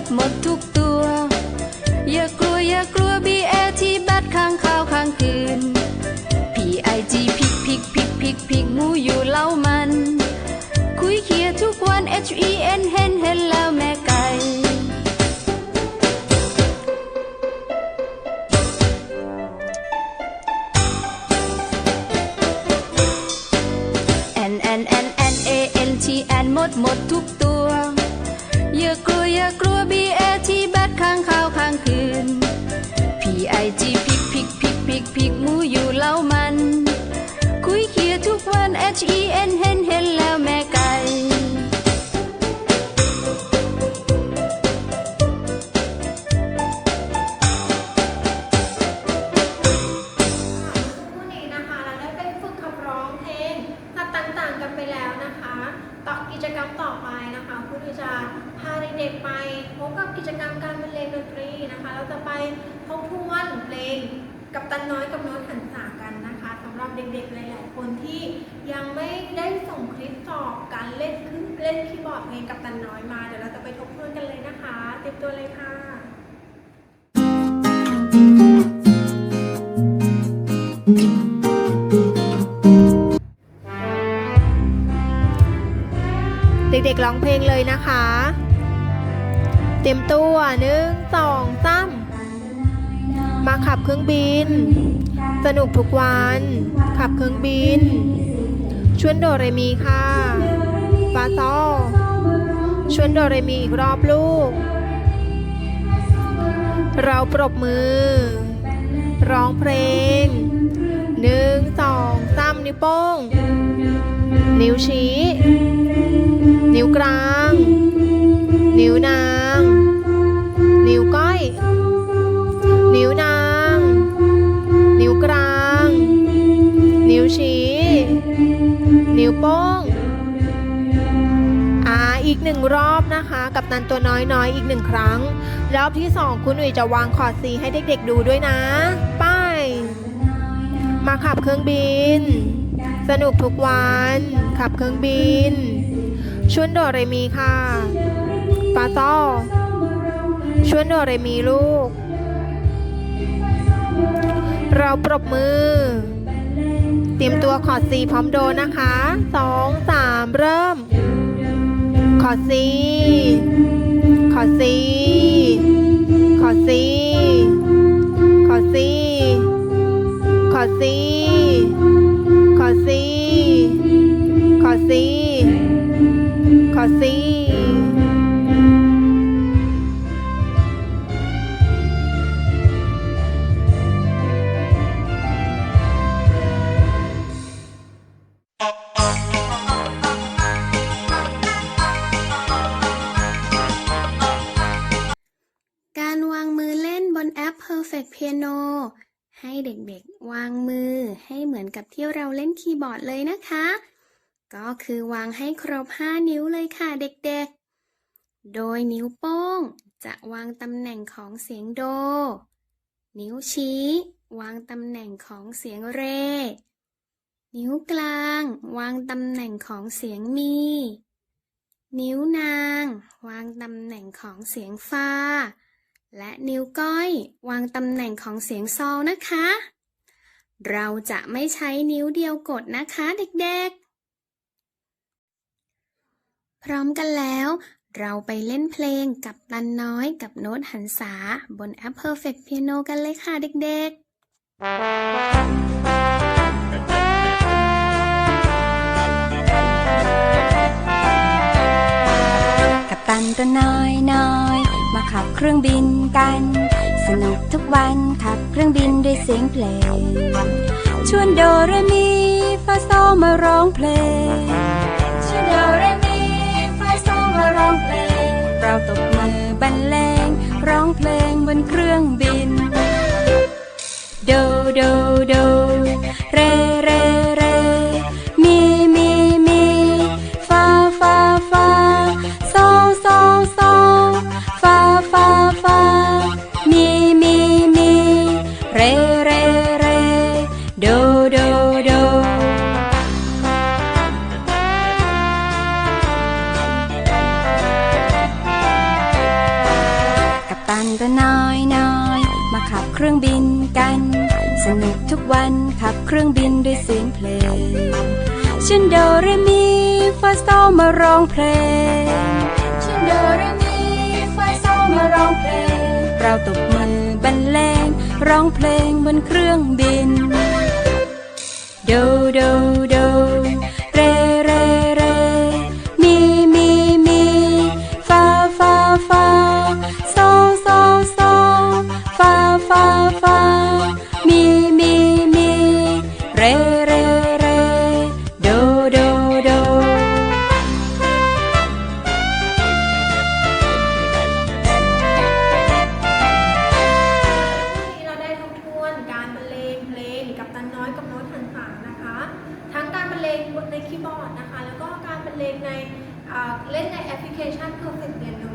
ดหมดทุก ยังไม่ได้ส่งคลิปสอบการเล่นขึ้นเล่นคีย์บอร์ดเพลงกับตันน้อยมา เดี๋ยวเราจะไปทบทวนกันเลยนะคะเตรียมตัวเลยค่ะเด็กๆร้องเพลงเลยนะคะ เตรียมตัวหนึ่งสองสามมาขับเครื่องบิน สนุกทุกวัน ขับเครื่องบิน ชวนโดเรมีค่ะฟาซอชวนโดเรมีอีกรอบลูก เราปรบมือ ร้องเพลงหนึ่งสองสามนิ้วโป้ง นิ้วชี้ นิ้วกลาง นิ้วนาง นิ้วก้อย นิ้วนาง โป้งอ่าอีกหนึ่งรอบนะคะ กับตันตัวน้อยน้อยอีกหนึ่งครั้ง รอบที่สองคุณหนุ่ยจะวางคอร์ดซีให้เด็กๆดูด้วยนะ ไป้ายมาขับเครื่องบิน สนุกทุกวัน ขับเครื่องบิน ชวนโดเรมีค่ะปาต้อชวนโดเรมีลูก เราปรบมือ ตรียมตัวขอดซีพร้อมโดนะคะสองสามเริ่มขอดซีขอดซีขอดซีขอดซีขอดซีขอดซีขอดซีขอซี Perfect Piano ให้เด็กๆ วางมือให้เหมือนกับที่เราเล่นคีย์บอร์ดเลยนะคะ ก็คือวางให้ครบ 5 นิ้วเลยค่ะเด็กๆ โดยนิ้วโป้ง จะวางตำแหน่งของเสียงโด นิ้วชี้ วางตำแหน่งของเสียงเร นิ้วกลาง วางตำแหน่งของเสียงมี นิ้วนาง วางตำแหน่งของเสียงฟา และนิ้วก้อยวางตำแหน่งของเสียงซอลนะคะ เราจะไม่ใช้นิ้วเดียวกดนะคะเด็กๆ พร้อมกันแล้ว เราไปเล่นเพลงกับตันน้อยกับโน้ตหันษาบนแอป Perfect Piano กันเลยค่ะเด็กๆกับตันตัวน้อยน้อย ขับเครื่องบินกัน สนุกทุกวันขับเครื่องบินด้วยเสียงเพลง ชวนโดเรมีฟาโซมาร้องเพลง ชวนโดเรมีฟาโซมาร้องเพลง เราตบมือบรรเลง ร้องเพลงบนเครื่องบิน โดโดโดเรเร เครื่องบินกัน สนุกทุกวันขับเครื่องบินด้วยเสียงเพลงฉันโดเรมีฟาโซมาร้องเพลงฉันโดเรมีฟาโซมาร้องเพลง เราตบมือบรรเลงร้องเพลงบนเครื่องบิน โดโดโด เล่นในแอปพลิเคชัน Perfect Piano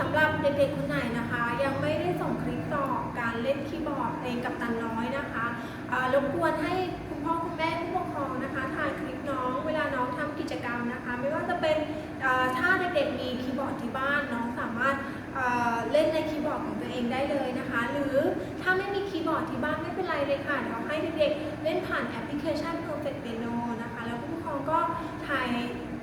สำหรับเด็กๆคนไหนนะคะ ยังไม่ได้ส่งคลิปต่อการเล่นคีย์บอร์ดเองกับตันน้อยนะคะรบกวนให้คุณพ่อคุณแม่ผู้ปกครองนะคะถ่ายคลิปน้องเวลาน้องทำกิจกรรมนะคะ ไม่ว่าจะเป็นถ้าเด็กๆมีคีย์บอร์ดที่บ้านน้องสามารถเล่นในคีย์บอร์ดของตัวเองได้เลยนะคะ หรือถ้าไม่มีคีย์บอร์ดที่บ้านไม่เป็นไรเลยค่ะเดี๋ยวให้เด็กๆเล่นผ่านแอปพลิเคชัน Perfect Piano นะคะ แล้วผู้ปกครองก็ถ่าย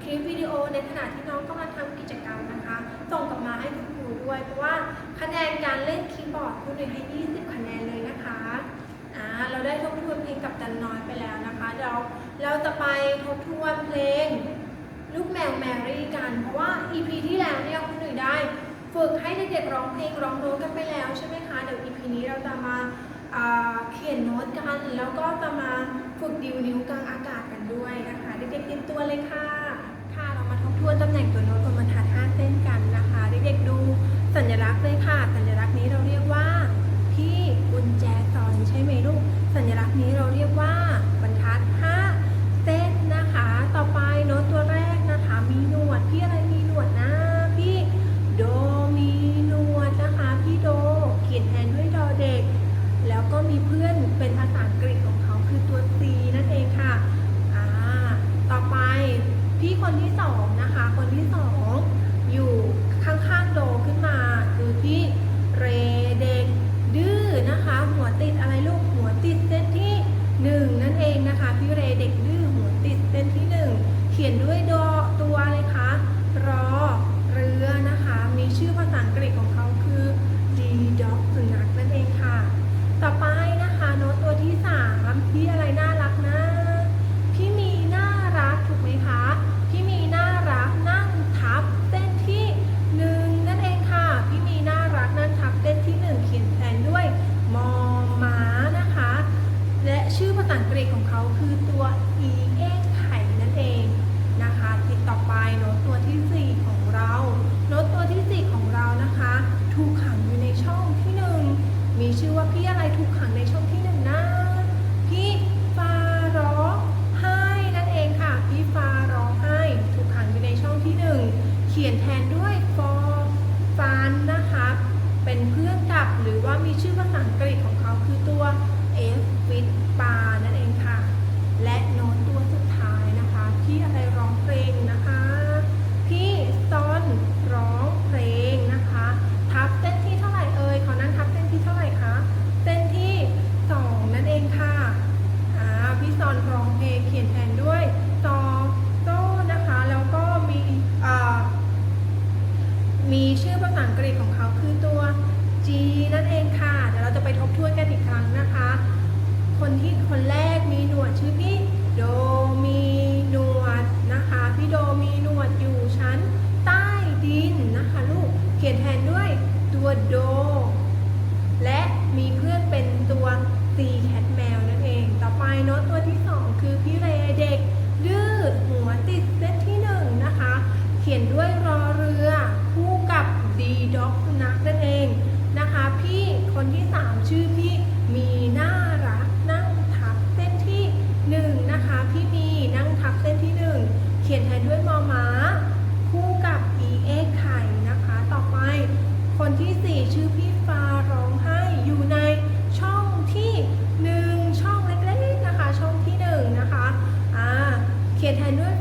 คลิปวิดีโอในขณะที่น้องกำลังทำกิจกรรมนะคะ ส่งกลับมาให้คุณครูด้วย เพราะว่าคะแนนการเล่นคีย์บอร์ดคุณหนึ่งให้ 20 คะแนนเลยนะคะอ่าเราได้ทบทวนเพลงกับจันน้อยไปแล้วนะคะเดี๋ยวเราจะไปทบทวนเพลงลูกแมวแมรี่กัน เพราะว่า EP ที่แล้วเนี่ยคุณหนุ่ยได้ฝึกให้เด็กๆร้องเพลงร้องโน้ตกันไปแล้วใช่ไหมคะเดี๋ยว EP นี้เราจะมาเขียนโน้ตกัน แล้วก็จะมาฝึกดิวนิ้วกลางอากาศกันด้วยนะคะ เด็กๆเตรียมตัวเลยค่ะ วนตำแหน่งตัวโน้ตบนบรรทัด5เส้นกันนะคะเด็กๆดูสัญลักษณ์เลยค่ะ สัญลักษณ์นี้เราเรียกว่าพี่กุญแจซอนใช่ไหมลูก สัญลักษณ์นี้เราเรียกว่าบรรทัด 5 เส้นนะคะ ต่อไปโน้ตตัวแรกนะคะ มีหนวด พี่อะไรมีหนวดนะ พี่โดมีหนวดนะคะ พี่โด เขียนแทนด้วยดอเด็ก แล้วก็มีเพื่อนเป็นภาษาอังกฤษของเขาคือตัว C นั่นเองค่ะ อ่า ต่อไปพี่คน ที่สองนะคะ คนที่สอง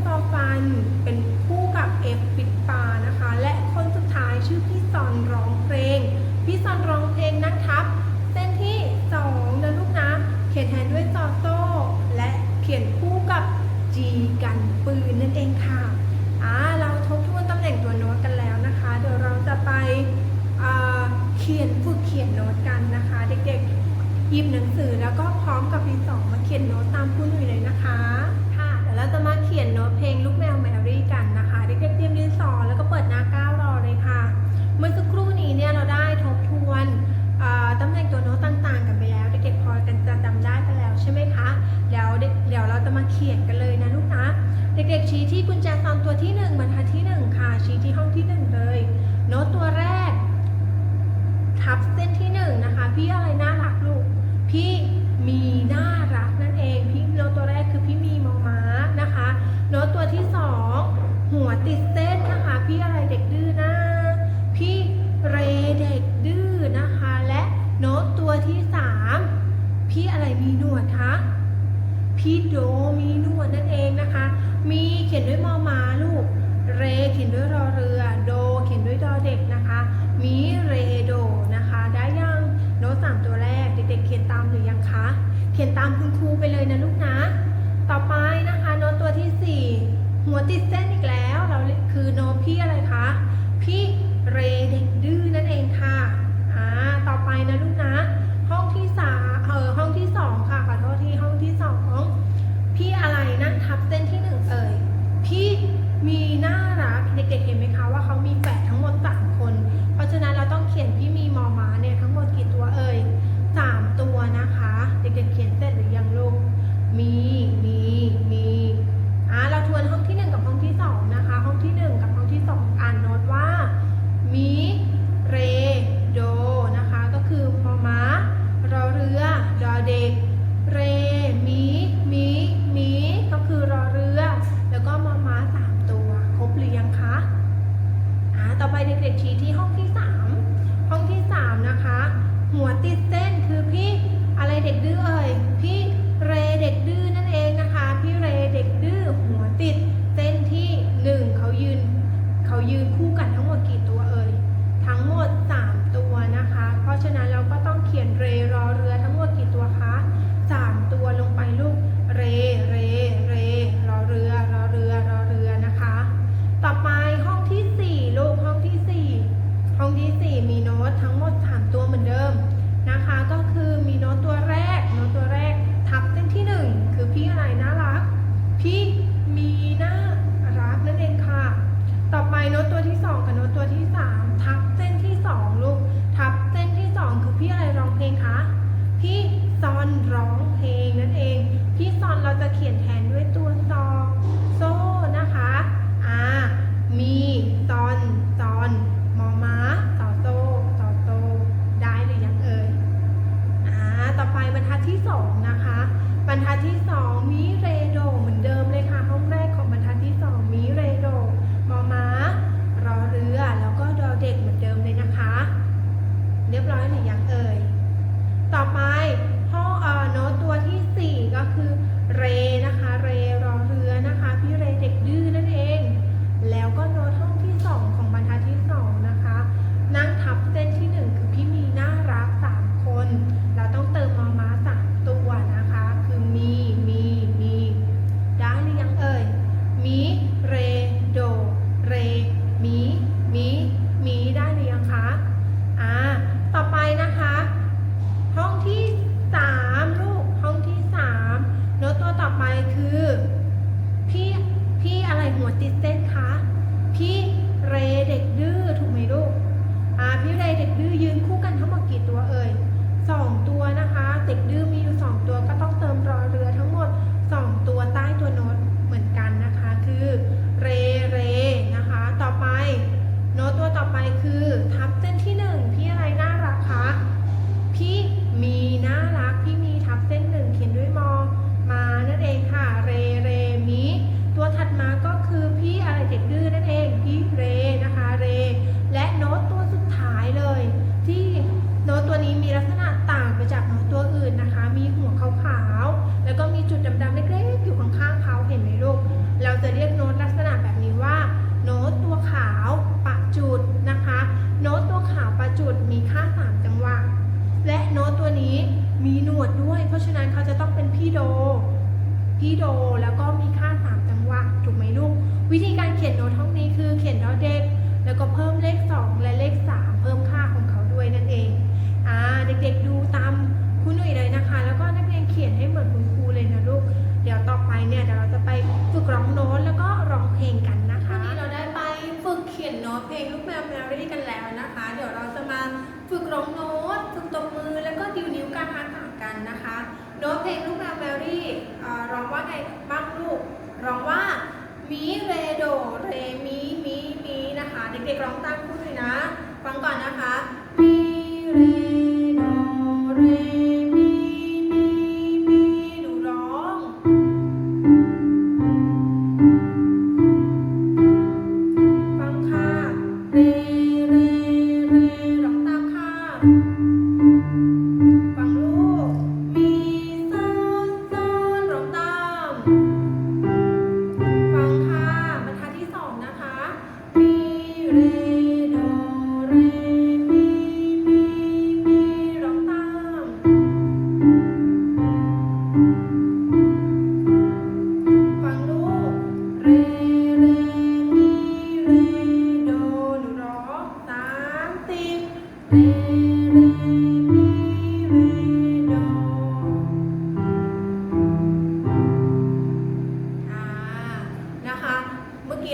ขียนแทนด้วยฟอฟัน เป็นคู่กับ F ปิดปานะคะ และคนสุดท้ายชื่อพี่ซอนร้องเพลง พี่ซอนร้องเพลงนั่งทับ เส้นที่สองนะลูกนะ เขียนแทนด้วยซอโซ่และเขียนคู่กับ G กันปืนนั่นเองค่ะอ่าเราทบทวนตำแหน่งตัวโน้ตกันแล้วนะคะ เดี๋ยวเราจะไปเขียนฝึกเขียนโน้ตกันนะคะ เด็กๆหยิบหนังสือแล้วก็พร้อมกับดินสอมาเขียนโน้ตตามคุณหนุ่ยเลย เขียนกันเลยนะลูกนะ เด็กๆชี้ที่กุญแจซอนตัวที่1บรรทัดที่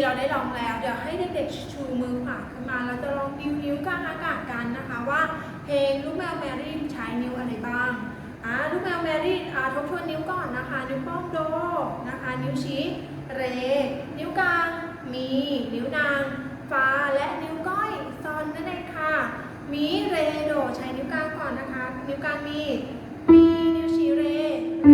เราได้ลองแล้ว เดี๋ยวให้เด็กๆชูมือขวาขึ้นมา เราจะลองดิวนิ้วกลางอากาศกันนะคะว่าเพลงลูกแมวแมรี่ใช้นิ้วอะไรบ้างอ่าลูกแมวแมรี่อ่าทบทวนนิ้วก่อนนะคะ นิ้วโป้งโดนะคะ นิ้วชี้เร นิ้วกลางมี นิ้วนางฟ้าและนิ้วก้อยซอนนั่นเองค่ะ มีเรโดใช้นิ้วกลางก่อนนะคะ นิ้วกลางมีมีนิ้วชี้เรเร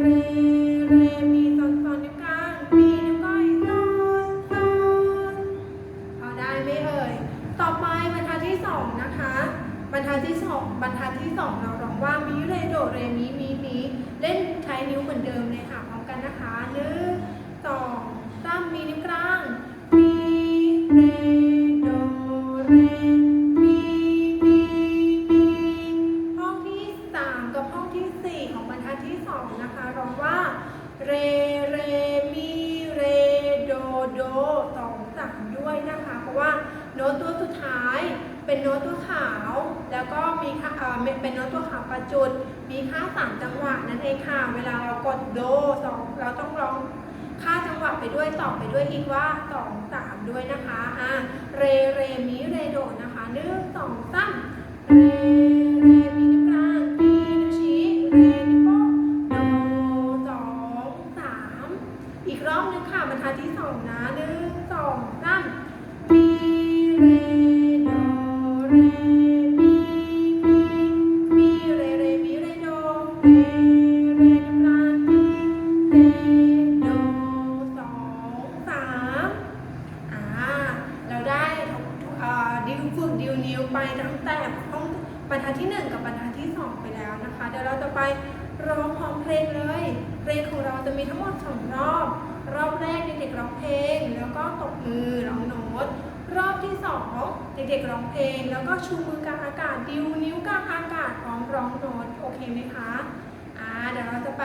เรเรมีซอนซอนนิ้วกลางมีนิ้วก้อยซอนซอนพอได้ไหมเอ่ย ต่อไปบรรทัดที่สองนะคะ บรรทัดที่สองบรรทัดที่สองเราร้องว่ามีเรโดเรมีมีมีเล่นใช้นิ้วเหมือนเดิมเลยค่ะพร้อมกันนะคะหนึ่งสองสามมีนิ้วกลาง จุด มีค่าสามจังหวะนั่นเองค่ะ เวลาเรากดโดสองเราต้องร้องค่าจังหวะไปด้วยต่อไปด้วยอีกว่าสองสามด้วยนะคะอะเรเรมีเรโดนะคะหนึ่งสองสามเรากาศดิวนิ้วกลางอากาศพร้อมร้องโน้ตโอเคไหมคะอ่าเดี๋ยวเราจะไป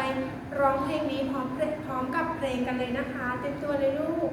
ร้องเพลงนี้พร้อมพลงพร้อมกับเพลงกันเลยนะคะ เต็มตัวเลยลูก